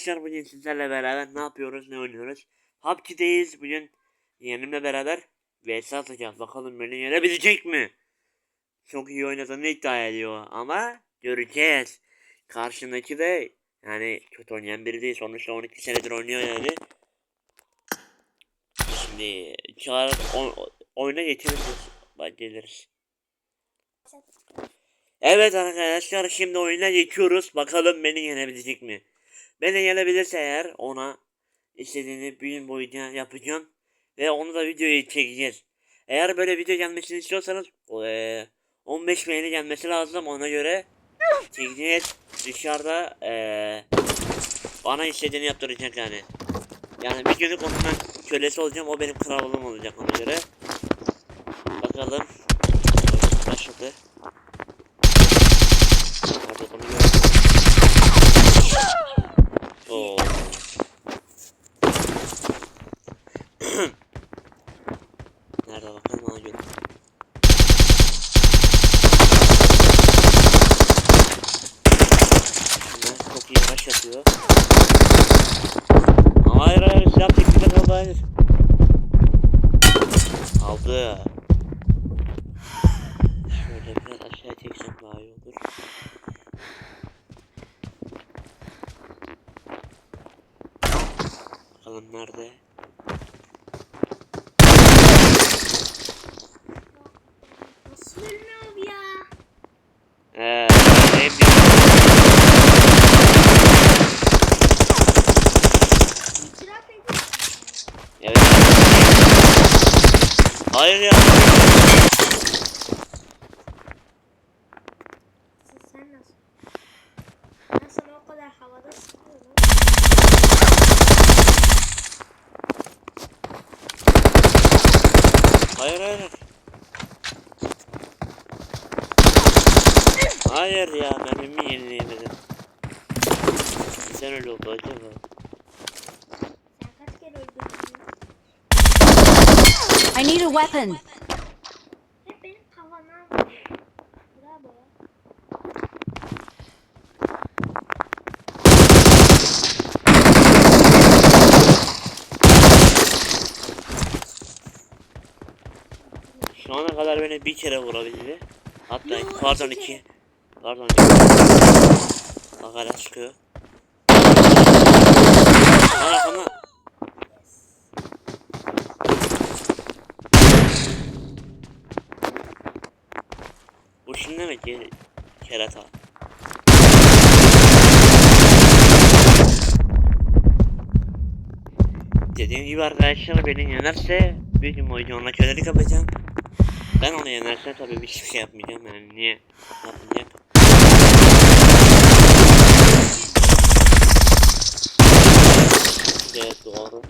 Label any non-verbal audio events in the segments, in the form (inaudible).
arkadaşlar bugün sizlerle beraber ne yapıyoruz ne oynuyoruz? PUBG'deyiz bugün yeğenimle beraber VS atacağız bakalım beni yenebilecek mi? Çok iyi oynadığını iddia ediyor ama göreceğiz. Karşındaki de yani kötü oynayan biri değil sonuçta 12 senedir oynuyor yani. Şimdi çağır oyuna geçeriz bak geliriz. Evet arkadaşlar şimdi oyuna geçiyoruz. Bakalım beni yenebilecek mi? Beni yenebilirse eğer ona istediğini bir gün boyunca yapacağım. Ve onu da videoya çekeceğiz. Eğer böyle video gelmesini istiyorsanız eee, 15 beğeni gelmesi lazım ona göre çekeceğiz. Dışarıda eee, bana istediğini yaptıracak yani. Yani bir günlük onun ben kölesi olacağım o benim kralım olacak ona göre. Bakalım. Başladı. Nerede bunu gördüm. Oo. Nerede bakalım ona göre. Bunlar çok iyi baş yapıyor. Hayır hayır silah teknikte kaldı hayır. Aldı. Şöyle biraz aşağı çeksem daha iyi olur. Bakalım nerede? Nasıl ölmüyor bu ya? Eee, en büyük- İtiraf edin. Evet. Hayır ya. Sen nasıl? Ben sana o kadar havada sıkıyorum. Hayır hayır. Hayır ya ben mi yenileyemedim. Neden öyle oldu acaba? Sen kaç kere öldürdün? I need a weapon. Hep benim kafana vuruyor. Bravo. Şu ana kadar beni bir kere vurabildi. Hatta Yo, pardon iki iki. Pardon iki. Bak hala çıkıyor. Lan arkamda. Mi ki kerata? Dediğim gibi arkadaşlar beni yenerse bir gün boyunca ona kölelik yapacağım. Ben onu yenersem tabii hiçbir şey yapmayacağım yani niye yapmayacak? Evet doğru.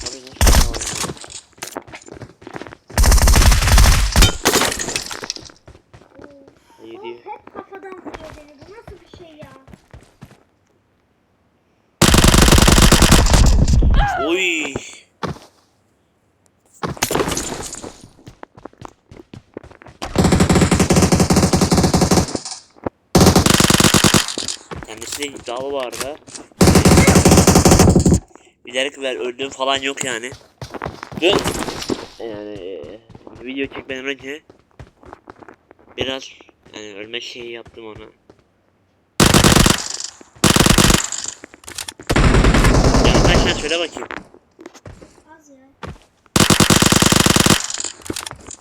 Tabii nasıl doğru? İyi Of, değil. hep kafadan vuruyor beni. Bu nasıl bir şey ya? Oy. Bu arada. Bilerek ver öldüğüm falan yok yani. Ve yani video çekmeden önce biraz yani ölme şeyi yaptım ona. Yani kaç tane söyle bakayım. Az ya.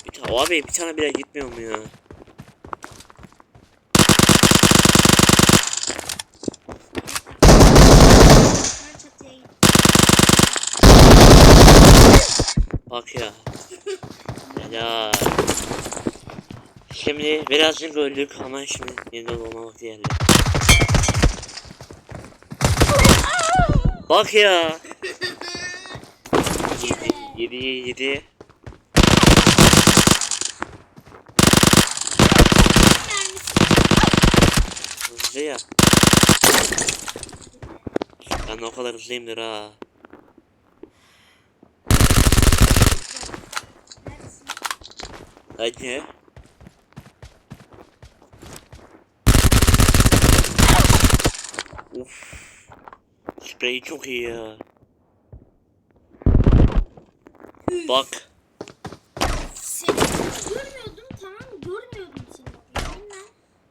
Bir tane, abi bir tane bile gitmiyor mu ya? Bak ya. Ya. Şimdi birazcık öldük ama şimdi yeniden olma vakti. Bak ya. Yedi, yedi, yedi. Hızlı ya. Ben o kadar hızlıyımdır ha. Hadi. Uf. Spreyi çok iyi ya. Bak. Seni görmüyordum tamam görmüyordum seni. Elimden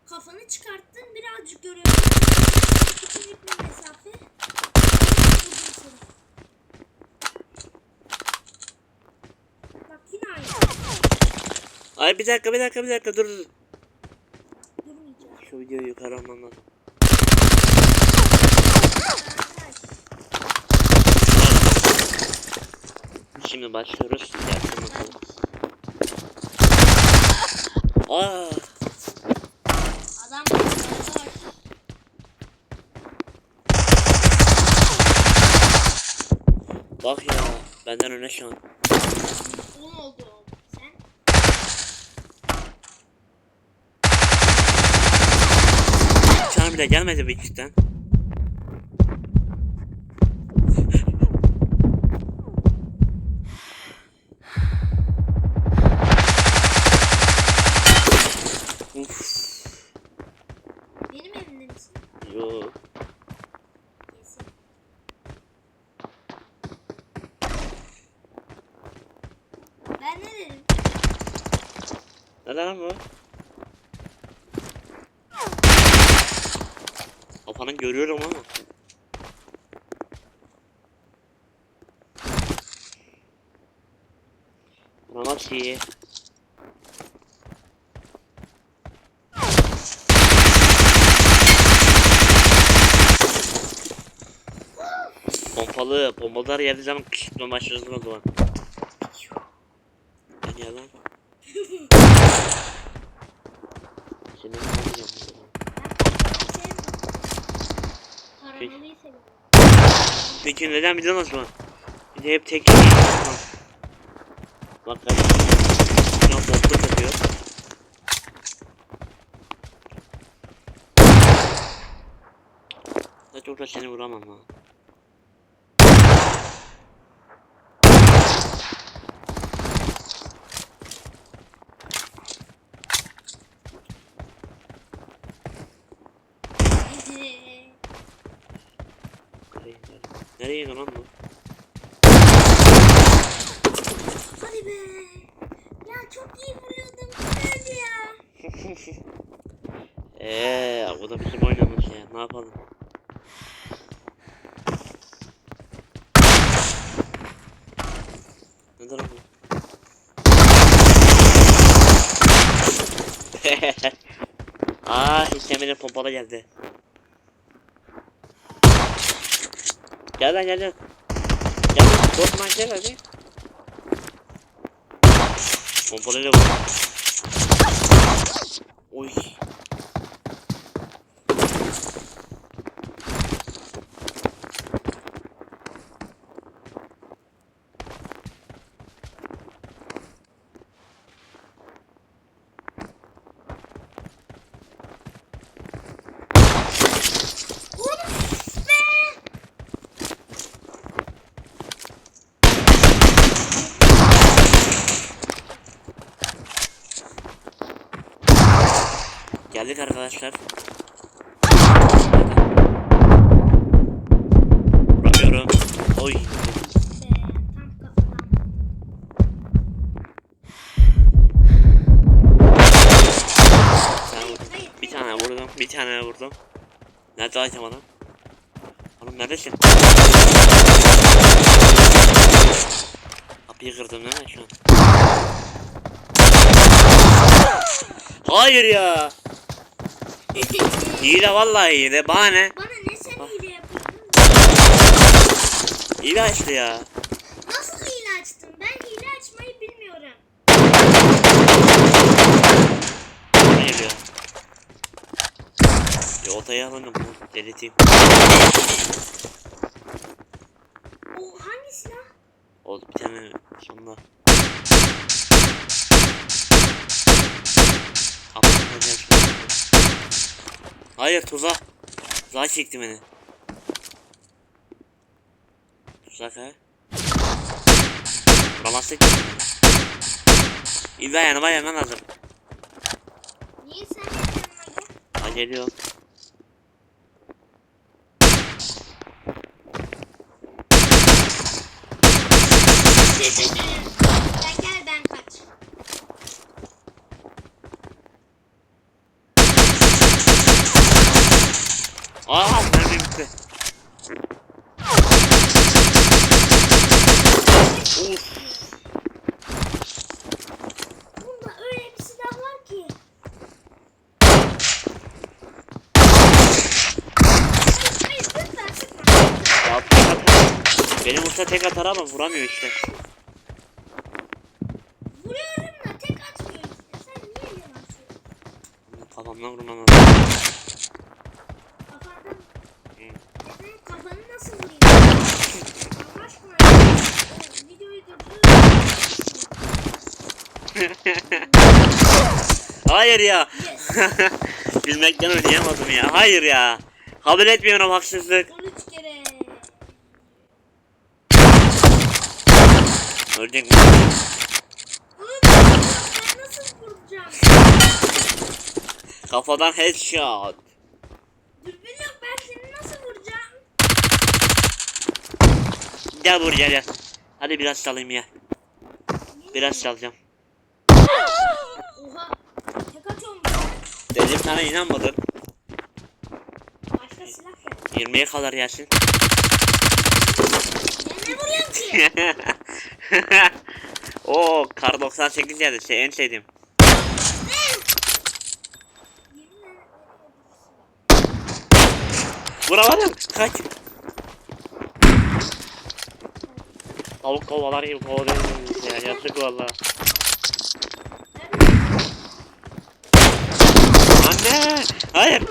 kafanı çıkarttın birazcık görüyordum. Küçücük bir mesafe. Vurdum seni. Bak yine aynı. Ay bir dakika bir dakika bir dakika dur. dur. Şu videoyu yukarı almam lazım. Şimdi başlıyoruz. Gelsin bakalım. Aa, Adam bak ya benden öne şu an. 10 oldu. Sen? Bile gelmedi bir cidden. Uf. Benim evimde misin? Yo. Kesin. Ben ne dedim? Neden lan bu? Kafanı görüyorum ama. Şeyi. Pompalı, pompalar yerde canım kışıkla başlıyorsun o zaman. Ben ya lan. Seni ne yapacağım zaman? Seviyorum. Peki neden biliyor musun? Bir de hep tek. Bak kardeşim. Şu an bomba takıyor. Hiç orada seni vuramam ha. Nereye gidiyor? Nereye gidiyor lan bu? Hadi be. Ya çok iyi vuruyordum. Nerede ya? Eee o da bizim oynamış ya. Ne yapalım? Nedir bu? Aa istemene pompalı geldi. Gel lan gel lan. Gel lan korkma gel hadi. Pompalıyla vur. Oy. Geldik arkadaşlar. Vuramıyorum. Oy. Bir tane vurdum. Bir tane vurdum. Nerede item adam? Oğlum neredesin? Kapıyı kırdım değil mi şu an? Hayır ya. (laughs) Hile vallahi hile. Bana ne? Bana ne sen hile yapıyordun? Hile açtı ya. Nasıl hile açtın? Ben hile açmayı bilmiyorum. Bana geliyor. Ya odaya alalım bunu. Deliteyim. O hangi silah? O bir tane sonunda. Kapatacağım şunu. Hayır tuzak. Tuzağa çekti beni. Tuzak ha. Vuramazsak. İlla yanıma yanına lazım. Niye sen yanıma gel? Ha geliyor. Sen gel ben kaç. Aa mermi bitti. Uf. Bunda öyle bir silah var ki. Hayır, hayır, lütfen sıkma. Ya tek usta tek atar ama vuramıyor işte. Vuruyorum da tek atmıyor işte. Sen niye yalan söylüyorsun? Kafamdan vurmam lazım. Kafandan... Senin kafanı nasıl vurayım? Allah aşkına videoyu. (laughs) Hayır ya. (laughs) Gülmekten oynayamadım ya. Hayır ya. Kabul etmiyorum haksızlık. 13 kere. Vuracağım? Kafadan headshot. Dürbün yok ben seni nasıl vuracağım? Gel buraya gel. Hadi biraz çalayım ya. Biraz çalacağım. Oha. Tek atıyorum. Dedim sana inanmadın. Başka silah ver. 20'ye kadar gelsin. Ben ne vuruyorum ki? (laughs) Oo kar 98 geldi. Şey, en sevdiğim. Yeminle Vuramadım. Kaç. Tavuk kovalar gibi kovalıyor. Ya yazık valla. Anne. Hayır.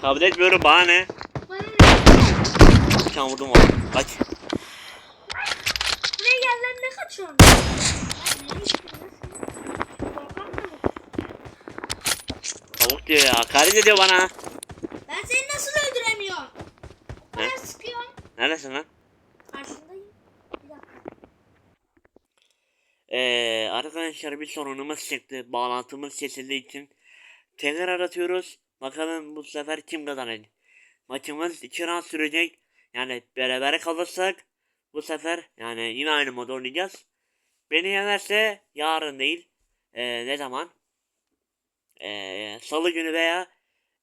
Kabul etmiyorum bana ne? Bana ne? Bir tane vurdum onu. Kaç. Ne gel lan ne kaçıyorsun? Lan nereye gittin lan sen? Korkak mı? Tavuk diyor ya. Karit ediyor bana. Ben seni nasıl öldüremiyorum? O kadar Ne? sıkıyorum. Neredesin lan? Karşındayım. Bir dakika. Ee, arkadaşlar bir sorunumuz çıktı. Bağlantımız kesildiği için tekrar aratıyoruz. Bakalım bu sefer kim kazanacak? Maçımız 2 round sürecek. Yani beraber kalırsak bu sefer yani yine aynı mod oynayacağız. Beni yenerse yarın değil. Ee, ne zaman? Ee, Salı günü veya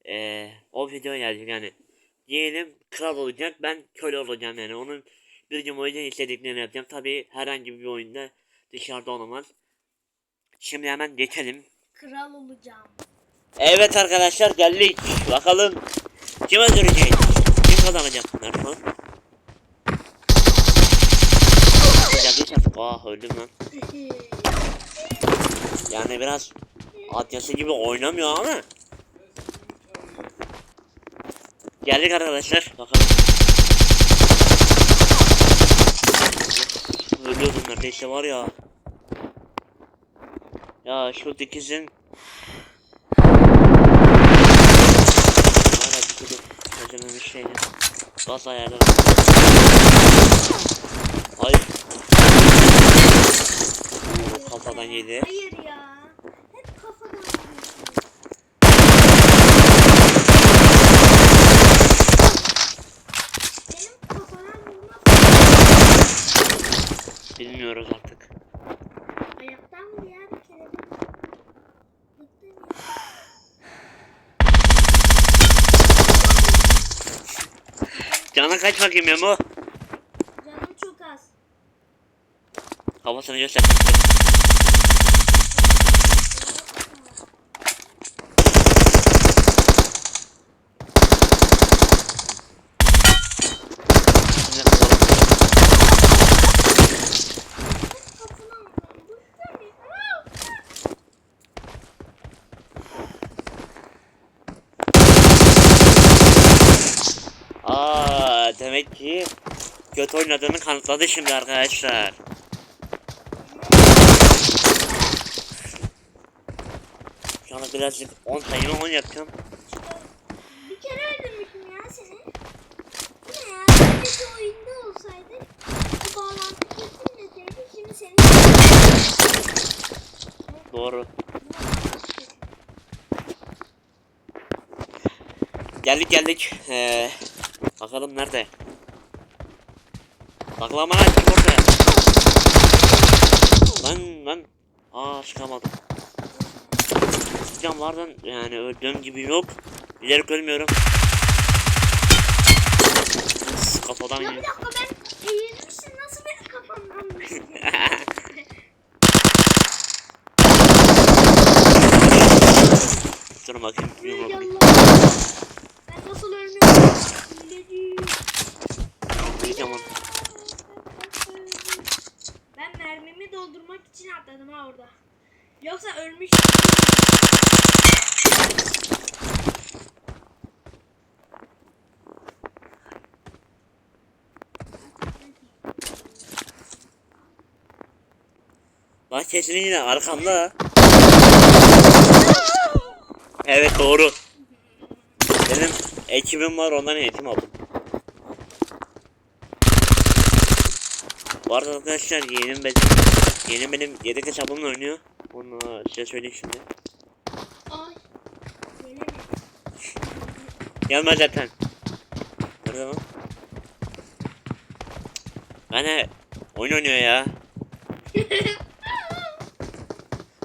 ee, o video gelecek yani. Diyelim kral olacak ben köle olacağım yani onun bir gün boyunca istediklerini yapacağım. Tabi herhangi bir oyunda dışarıda olamaz. Şimdi hemen geçelim. Kral olacağım. Evet arkadaşlar geldik. Bakalım kim öldürecek? Kim kazanacak? Geldik artık. Ah öldüm lan. (laughs) Yani biraz atyası gibi oynamıyor ama. Geldik arkadaşlar. Bakalım. Ölüyordum neredeyse var ya. Ya şu dikizin Hala bir türlü çözememiş şeyini. Gaz ayarları. Ay. Oo, kafadan yedi. Hayır ya. Hep kafadan vuruyorsun. Benim kafadan vurmak Bilmiyoruz artık. ayaktan vur ya bir kere. Canı kaç bakayım Memo. Canım çok az. Kafasını göster. Şimdi kapalı. Kafana vuruyorum. Bıktım ya. Aa, demek ki kötü oynadığını kanıtladı şimdi arkadaşlar. Şu anda birazcık 10 sayımı 10 yapacağım. Bir kere öldürmüşüm ya seni. Ne ya? Önceki oyunda olsaydı bu bağlantı kesilmeseydi şimdi seni... doğru. Geldik geldik. Ee, bakalım nerede? Baklama lan kim orada? Lan lan. Aa çıkamadım. Camlardan yani öldüğüm gibi yok. Bilerek ölmüyorum. Kafadan Ya bir dakika ben eğilmişim nasıl benim kafamdan? (laughs) Dur bakayım. yumruk. Yallah. Ben nasıl ölmüyorum? Hileci. Yiyeceğim onu. Ben mermimi doldurmak için atladım ha orada. Yoksa ölmüş. Bak sesini yine arkamda. Evet doğru. Benim ekibim var ondan eğitim aldım. Bu arada arkadaşlar yeğenim benim, yeğenim benim yedek hesabımla oynuyor. Onu size söyleyeyim şimdi. Ay. Gelmez zaten. Nerede lan? Bana oyun oynuyor ya. (laughs)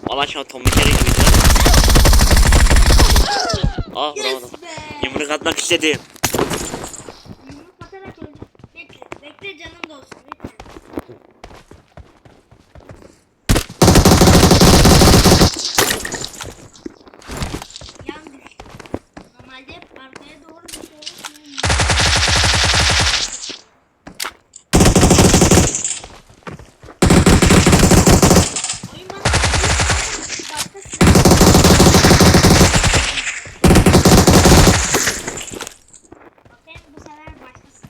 Allah aşkına Tom Jerry gibi. Ah vuramadım. Yumruk atmak istedim. Yumruk atarak öldüm. Bekle. Bekle canım da olsun. Lütfen. Yan düştü. Normalde hep arkaya doğru bir şey olur. Oyun bana başka silah Bakayım bu sefer başkası.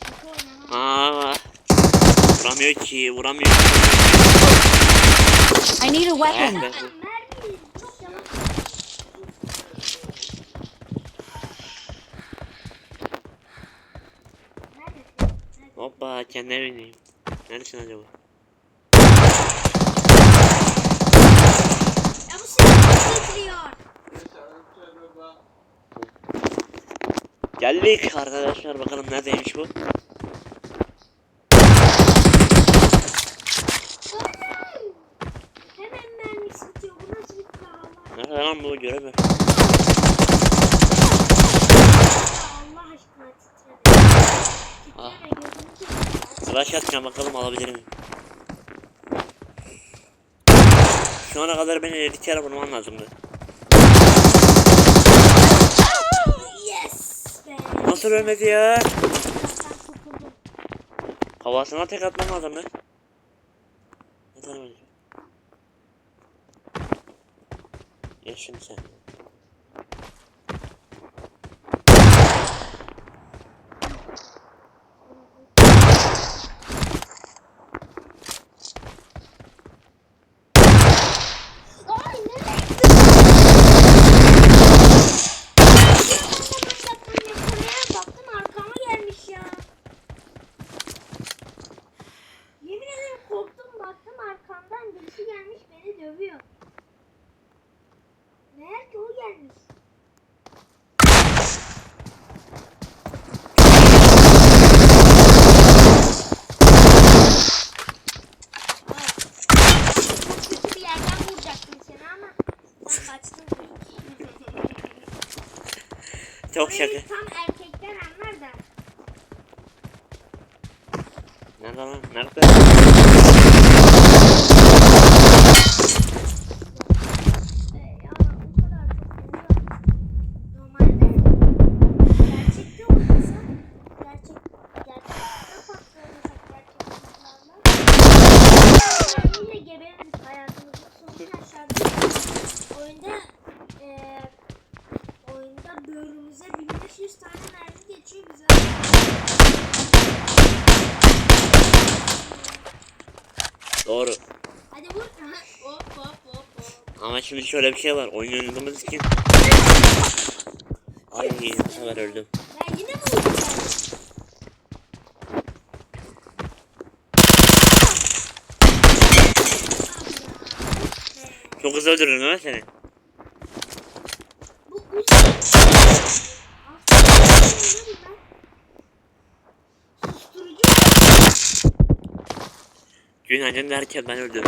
Kötü oynamam. Aa. Vuramıyor ki, vuramıyor ki. I need a Ah weapon. Hoppa kendine bineyim. Neredesin acaba? Ya bu. Geldik arkadaşlar bakalım neredeymiş bu? Hemen mermisi bitiyor. Bu nasıl bir silah Lan bu göremiyorum. Allah aşkına titreme. Titreme. Flash atacağım bakalım alabilir miyim? Şu ana kadar beni 50 kere vurman lazımdı. Yes be. Nasıl ölmedi ya? Havasına tek atmam lazımdı. Neden ölmedi? Şimdi sen. Ay nereye gittin? Kameraya baktım arkama gelmiş ya. Yemin ederim korktum baktım arkamdan birisi gelmiş beni dövüyor. Meğer ki o gelmiş. Ay, Çok kötü bir yerden vuracaktım seni ama sen kaçtın. Çok şaka. Böyle Tam erkekler anlar da. Nerede lan? Nerede? şimdi şöyle bir şey var. Oyun oynadığımız için. Ay bu sefer öldüm. Ben yine mi öldüm? Çok hızlı öldürürüm ha seni. Günaydın derken ben öldüm.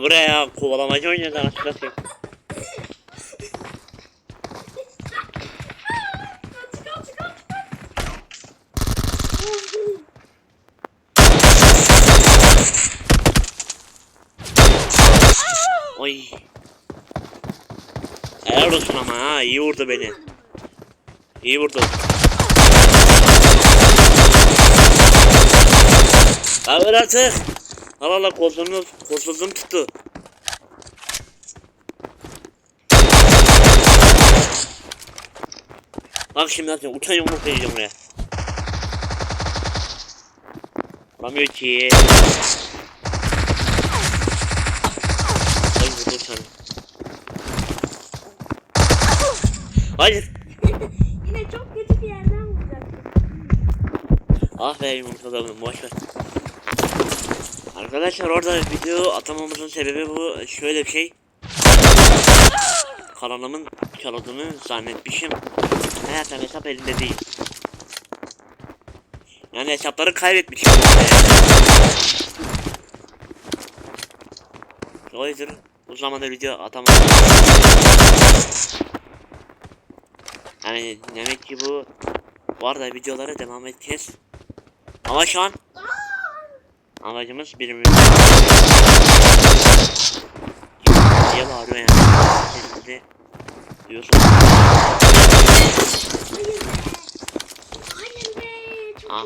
Ya buraya kovalamacı oynuyoruz anasını. Oy. Helal olsun ama ha iyi vurdu beni. İyi vurdu. Abi artık. Allah Allah koltuğunu koltuğum tuttu. Bak şimdi atacağım. Uçan yumruk vereceğim oraya. Alamıyor ki. Ay vurdu sana. Hayır. (laughs) Yine çok kötü bir yerden vuracaktım. Ah be yumurtladım boş ver. Arkadaşlar orada video atamamızın sebebi bu şöyle şey. Kanalımın çalındığını zannetmişim. Meğersem hesap elimde değil. Yani hesapları kaybetmişim. O yüzden o zaman da video atamadım. Yani demek ki bu bu arada videolara devam edeceğiz. Ama şu an amacımız birbirimizi diye bağırıyor yani. Hayır be. Çok Ah.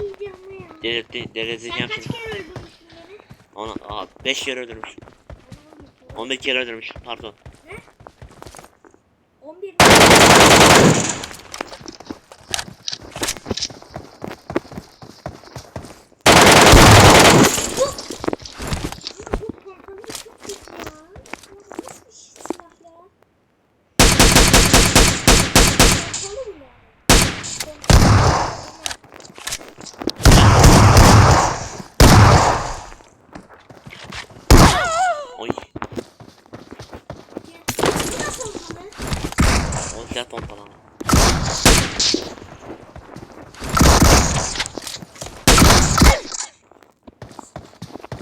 Delirtti, delirteceğim kaç şimdi. kere öldürmüştün beni? Onu, aa, 5 kere öldürmüş. 11 kere öldürmüş. Pardon. Ne? 11 Bu pompalı çok kötü ya. Bu nasıl bir silah ya? Pompalı mı yani? Oy. Bu da pompalı. O silah pompalama.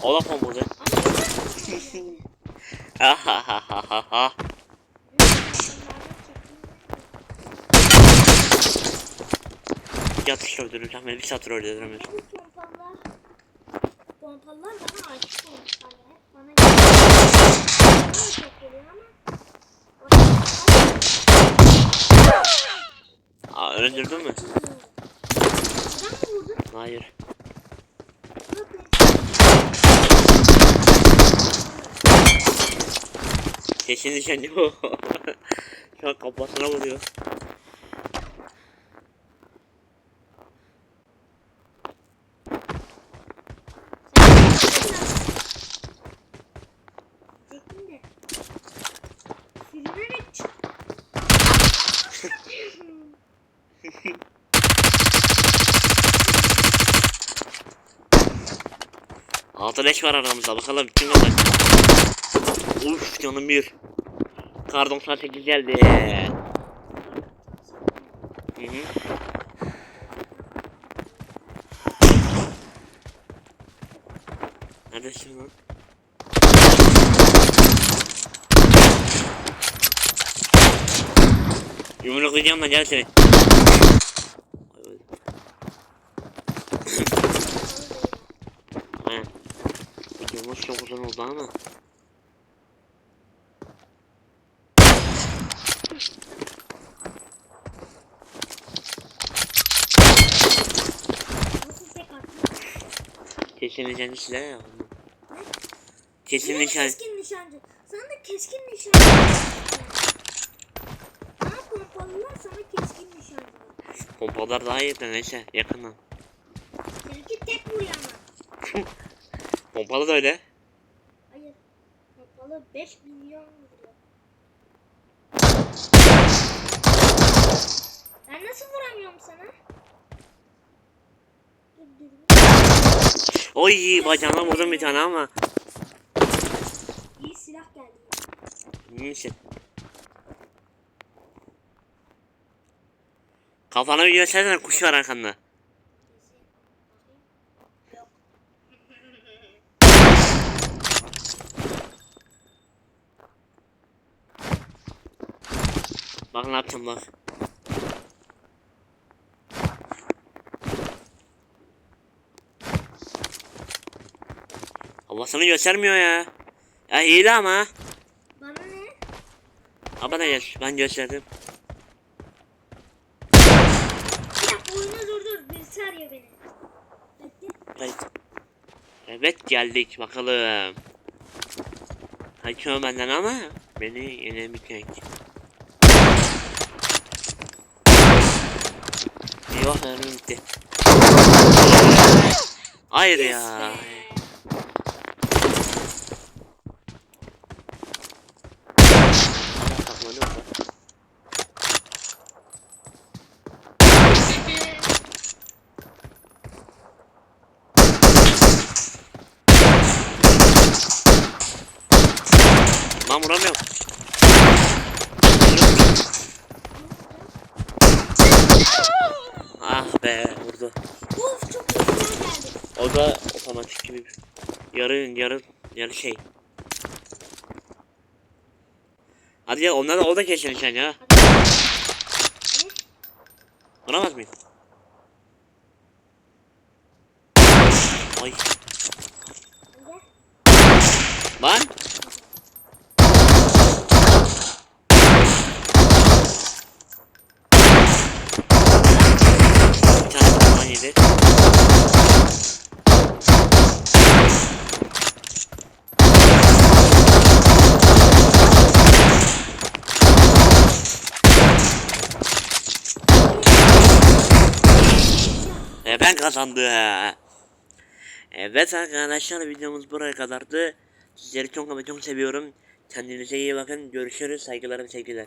O da pompalı. Ama Ahahahaha. Yatış Beni bir satır öldüremiyorsun. Bu pompalılar, pompalılar bana aşık olmuşlar ya. Bana geliyor ama. Aa, öldürdün mü? Hayır. Yok, Sesini (laughs) düşeniyor. Şu an kafasına vuruyor. 5 var aramızda bakalım kim kazanacak. Uf canım bir. Kar 98 geldi. Hı hı. Neredesin lan? Yumruklayacağım lan gel seni. Uzun oldu ama. Kesin nişancı silah ya. Niye nişancı. keskin nişancı? Sana da keskin nişancı. Bana pompalılar sana keskin nişancı. Pompalar daha iyi de neyse yakından. Seninki tek vuruyor ama. Pompalı da öyle. Pompalı 5 milyon vuruyor. Ben nasıl vuramıyorum sana? Oy bacağına vurdum bir tane ama. İyi silah geldi. Neyse. Kafana bir göstersene kuş var arkanda. Bak ne yapacağım bak. Havasını göstermiyor ya. Ya de ama. Bana ne? Ha bana gel. Ben gösterdim. Birisi arıyor beni. Bekle. Kayıt. Evet geldik bakalım. Kaçıyor benden ama beni yenemeyecek. Eyvah mermim bitti. Hayır ya. be. Saklanıyor mu? Lan vuramıyorum. Ah be vurdu. Of çok iyi silah O da otomatik gibi. Yarı yarı yarı şey. Hadi ya onlar da o da kesin sen ya. Vuramaz mıyım? Ay lan. Bir tane yedi. Ben kazandım. Evet arkadaşlar videomuz buraya kadardı. Sizleri çok ama çok seviyorum. Kendinize iyi bakın. Görüşürüz. Saygılarım sevgiler.